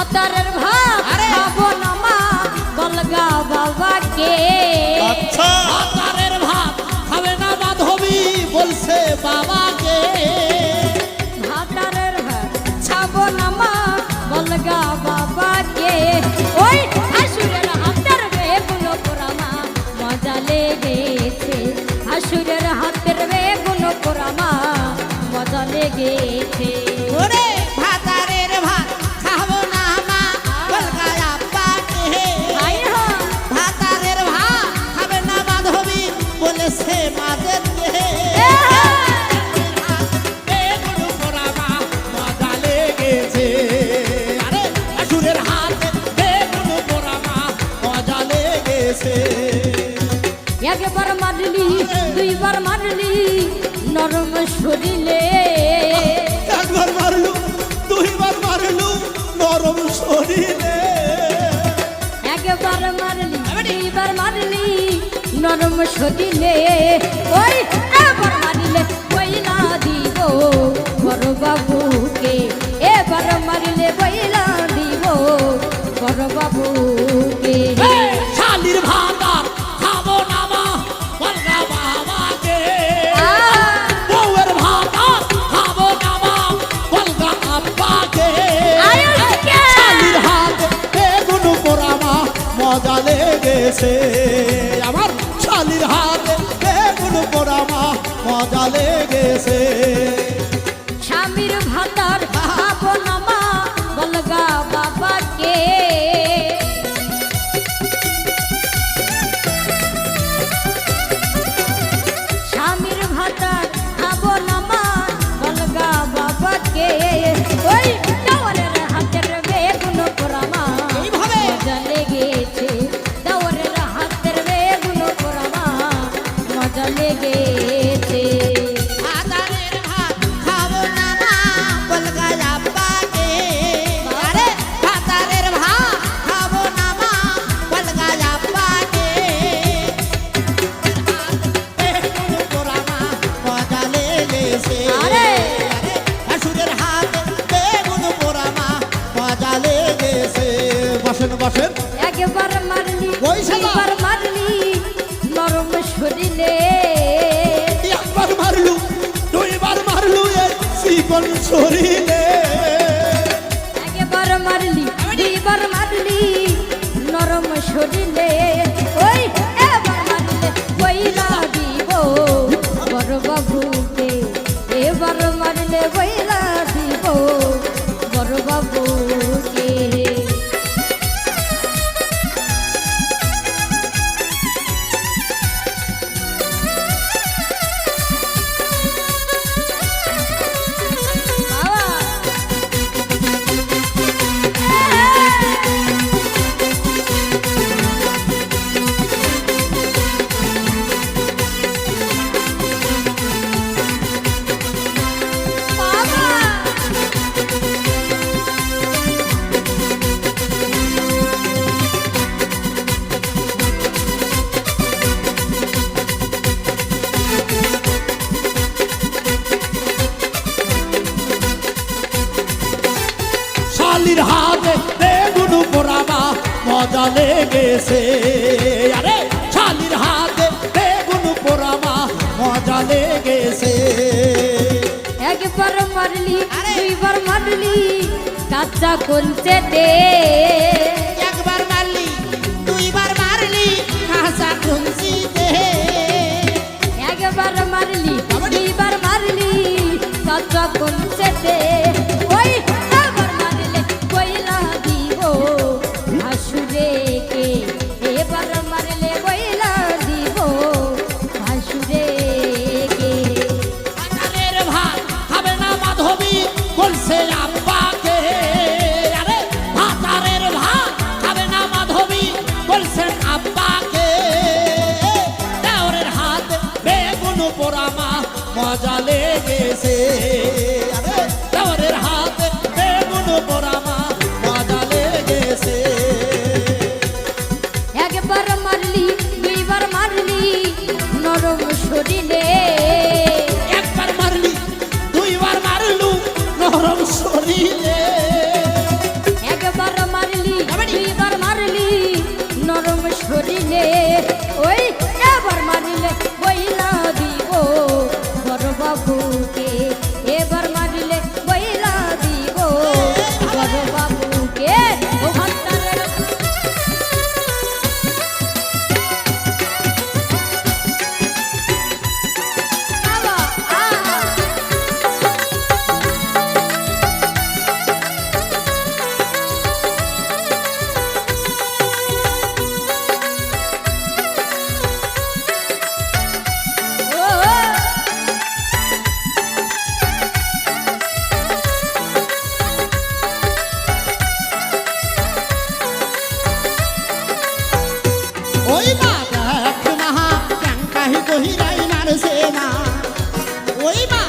ভাতারের ভাত! খাব না মা বলগা বাবাকে। আচ্ছা। ভাতারের ভাত খাবে না বান্ধবী বলছে বাবাকে। ভাতারের ভাত খাব না মা বলগা বাবাকে। ওই হাসুরের হাতের বেগুন পোড়ামা মজা লেগেছে। হাসুরের হাতের বেগুন পোড়ামা মজা লেগেছে। শরীরে একবার মারলি দুইবার মারলি নরম শরীরে। ওই এবার মারিলে বইলা দিব বড় বাবুকে। এবার মারিলে বইলা দিব বড় বাবুকে। লেগেছে আমার শালির হাতে বেগুন পোড়া মা মজা লেগেছে। চিকন শরীরে একবার মারলি দুইবার মারলি নরম শরীরে। মজা লেগেছে। আরে শালির হাতে বেগুন পোড়ামা মজা লেগেছে। একবার মারলি! দুইবার মারলি কাঁচা কলচে দে। একবার মারলি দুইবার মারলি কাঁচা খুঁজি দে। একবার মারলি দুইবার মারলি কাঁচা কলচে দে। নরম ছাড়ছে না। ওই মা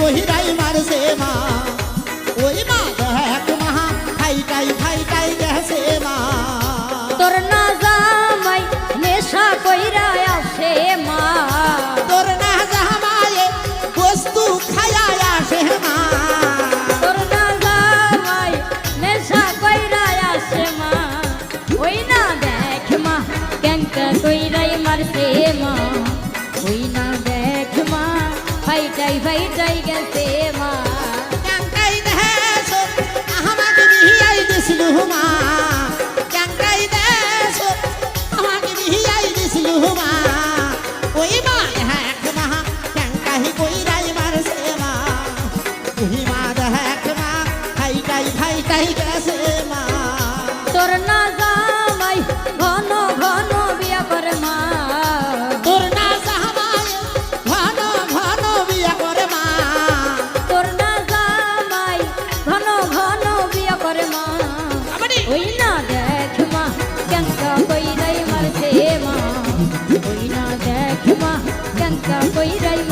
কহিরাই মারছে মা। ওরে মা जाई गलते 我依然。